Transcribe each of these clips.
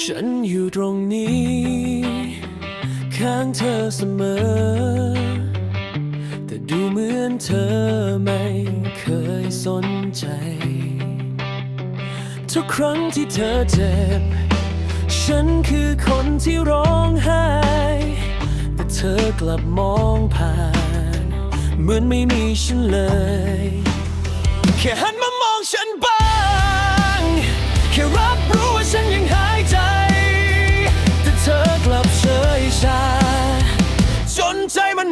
ฉันอยู่ตรงนี้ ข้างเธอเสมอ แต่ดูเหมือนเธอไม่เคยสนใจ ทุกครั้งที่เธอเจ็บ ฉันคือคนที่ร้องไห้ แต่เธอกลับมองผ่าน เหมือนไม่มีฉันเลย แค่หันมามองฉันบ้าง แค่รับรู้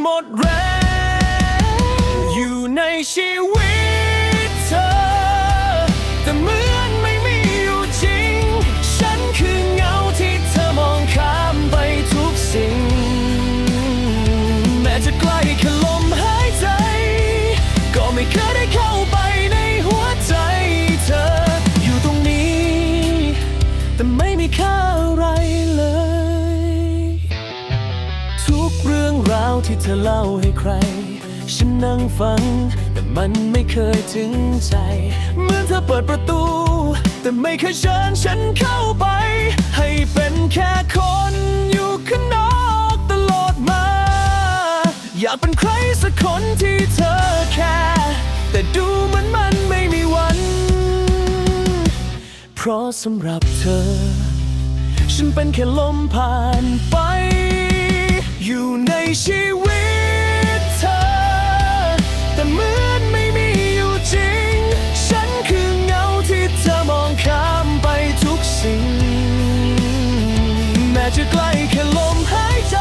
หมดแรงอยู่ในชีวิตเธอแต่เมือาวที่เธอเล่าให้ใคร ฉันนั่งฟัง แต่มันไม่เคยถึงใจ เหมือนเธอเปิดประตู แต่ไม่เคยเชิญฉันเข้าไป ให้เป็นแค่คนอยู่ข้างนอกตลอดมา อยากเป็นใครสักคนที่เธอแค่แต่ดูเหมือนมันไม่มีวัน เพราะสำหรับเธอ ฉันเป็นแค่ลมผ่านไป อยู่ในชีวิตเธอ แต่เหมือนไม่มีอยู่จริง ฉันคือเงาที่เธอมองข้ามไปทุกสิ่ง แม้จะใกล้แค่ลมหายใจ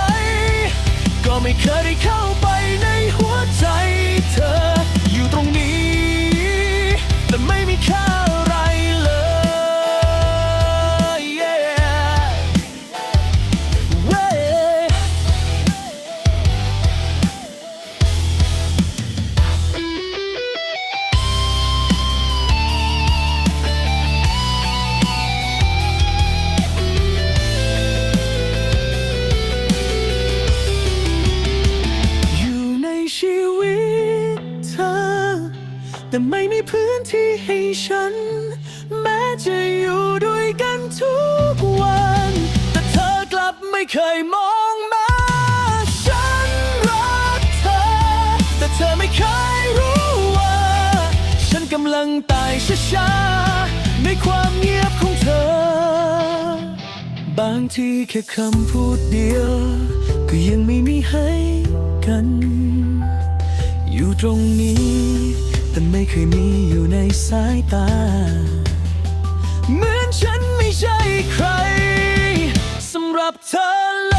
ก็ไม่เคยได้เข้าไป แต่ไม่มีพื้นที่ให้ฉัน แม้จะอยู่ด้วยกันทุกวัน แต่เธอกลับไม่เคยมองมาฉันรักเธอ แต่เธอไม่เคยรู้ว่า ฉันกำลังตายช้าๆในความเงียบของเธอ บางทีแค่คำพูดเดียว ก็ยังไม่มีให้กัน อยู่ตรงนี้ แต่ไม่เคยมีอยู่ในสายตา เหมือนฉันไม่ใช่ใครสำหรับเธอ